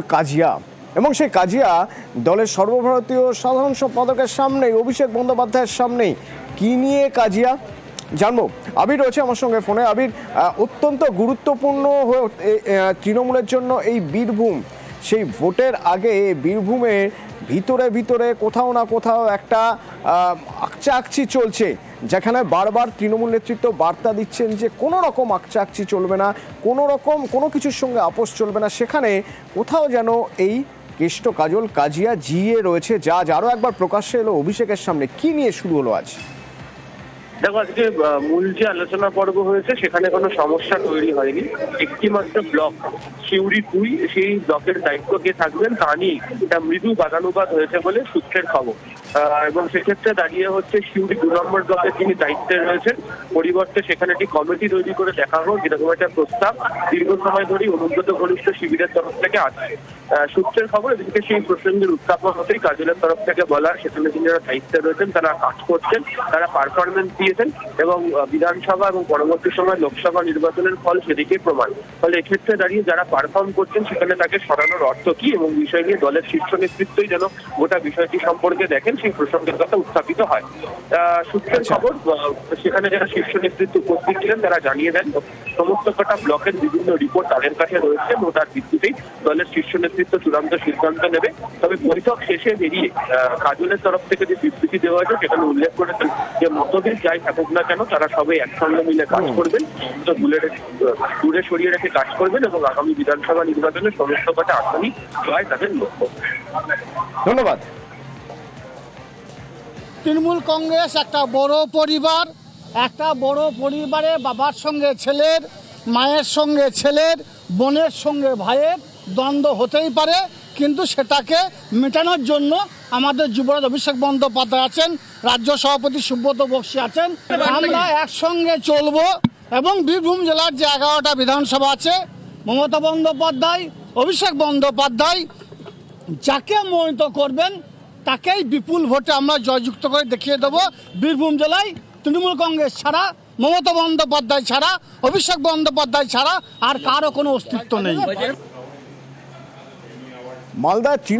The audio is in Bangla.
কাজিয়া। এবং সেই কাজিয়া দলের সর্বভারতীয় সাধারণ সম্পাদকের সামনেই, অভিষেক বন্দ্যোপাধ্যায়ের সামনেই। কি নিয়ে কাজিয়া? জানব। আবির রয়েছে আমার সঙ্গে ফোনে। আবির অত্যন্ত গুরুত্বপূর্ণ হয়ে তৃণমূলের জন্য এই বীরভূম। সেই ভোটের আগে বীরভূমের ভিতরে ভিতরে কোথাও না কোথাও একটা আকচাকচি আকচা আকচি চলছে, যেখানে বারবার তৃণমূল নেতৃত্ব বার্তা দিচ্ছেন যে কোনো রকম আকচা আকচি চলবে না, কোনো রকম কোনো কিছুর সঙ্গে আপোষ চলবে না। সেখানে কোথাও যেন এই কেষ্ট কাজল কাজিয়া জিয়ে রয়েছে, যা আরও একবার প্রকাশ্যে এলো অভিষেকের সামনে। কি নিয়ে শুরু হলো আজ? দেখো, আজকে মূল যে আলোচনা পর্ব হয়েছে, সেখানে কোনো সমস্যা তৈরি হয়নি। একটি মাত্র ব্লক শিউরি দুই সেই ব্লকের দায়িত্ব কে থাকবেন, তা নিয়ে একটা মৃদু বাদানুবাদ হয়েছে বলে সূত্রের খবর। এবং সেক্ষেত্রে দাঁড়িয়ে হচ্ছে শিউরি দু নম্বর ব্লকে তিনি দায়িত্বে রয়েছেন, পরিবর্তে সেখানে একটি কমিটি তৈরি করে দেখা হোক যেরকম একটা প্রস্তাব দীর্ঘ সময় ধরেই অনুব্রত ঘনিষ্ঠ শিবিরের তরফ থেকে আছে সূত্রের খবর, এদিকে সেই প্রসঙ্গের উত্থাপন হতেই কাজলের তরফ থেকে বলা সেখানে যিনি যারা দায়িত্বে রয়েছেন, তারা কাজ করছেন, তারা পারফরমেন্স দিয়েছেন এবং বিধানসভা এবং পরবর্তী সময় লোকসভা নির্বাচনের ফল সেদিকে প্রমাণ। ফলে এক্ষেত্রে দাঁড়িয়ে যারা পারফর্ম করছেন সেখানে তাকে সরানোর অর্থ কি এবং বিষয় নিয়ে দলের শীর্ষ নেতৃত্বই যেন গোটা বিষয়টি সম্পর্কে দেখেন সেই প্রসঙ্গের কথা উত্থাপিত হয়। আহ, সূত্রের খবর আহ, সেখানে যারা শীর্ষ নেতৃত্ব উপস্থিত ছিলেন তারা জানিয়ে দেন সমস্ত কটা ব্লকের বিভিন্ন রিপোর্ট তাদের কাছে রয়েছে এবং তার ভিত্তিতেই দলের শীর্ষ নেতৃত্ব চূড়ান্ত সিদ্ধান্ত নেবে। তবে বৈঠক শেষে বেরিয়ে আহ, কাজলের তরফ থেকে যে বিবৃতি দেওয়া হয়েছে সেখানে উল্লেখ করেছেন যে মতভেদ যাই থাকুক না কেন তারা সবাই একসঙ্গে মিলে কাজ করবেন। তো দূরে সরিয়ে রেখে কাজ করবেন এবং আগামী বিধানসভা নির্বাচনে সমস্ত কটা আসনই জয় তাদের লক্ষ্য। ধন্যবাদ। তৃণমূল কংগ্রেস একটা বড় পরিবার একটা বড় পরিবারে বাবার সঙ্গে ছেলের, মায়ের সঙ্গে ছেলের, বোনের সঙ্গে ভাইয়ের দ্বন্দ্ব হতেই পারে, কিন্তু সেটাকে মেটানোর জন্য আমাদের যুবরাজ অভিষেক বন্দ্যোপাধ্যায় আছেন, রাজ্য সভাপতি সুব্রত বক্সী আছেন। আমরা একসঙ্গে চলবো এবং বীরভূম জেলার যে এগারোটা বিধানসভা আছে, মমতা বন্দ্যোপাধ্যায়, অভিষেক বন্দ্যোপাধ্যায়, যাকে মনোনীত করবেন, তাকেই বিপুল ভোটে আমরা জয়যুক্ত করে দেখিয়ে দেবো বীরভূম জেলায়। তৃণমূল কংগ্রেস ছাড়া, মমতা বন্দ্যোপাধ্যায় ছাড়া, অভিষেক বন্দ্যোপাধ্যায় ছাড়া আর কারও কোনো অস্তিত্ব নেই। মালদা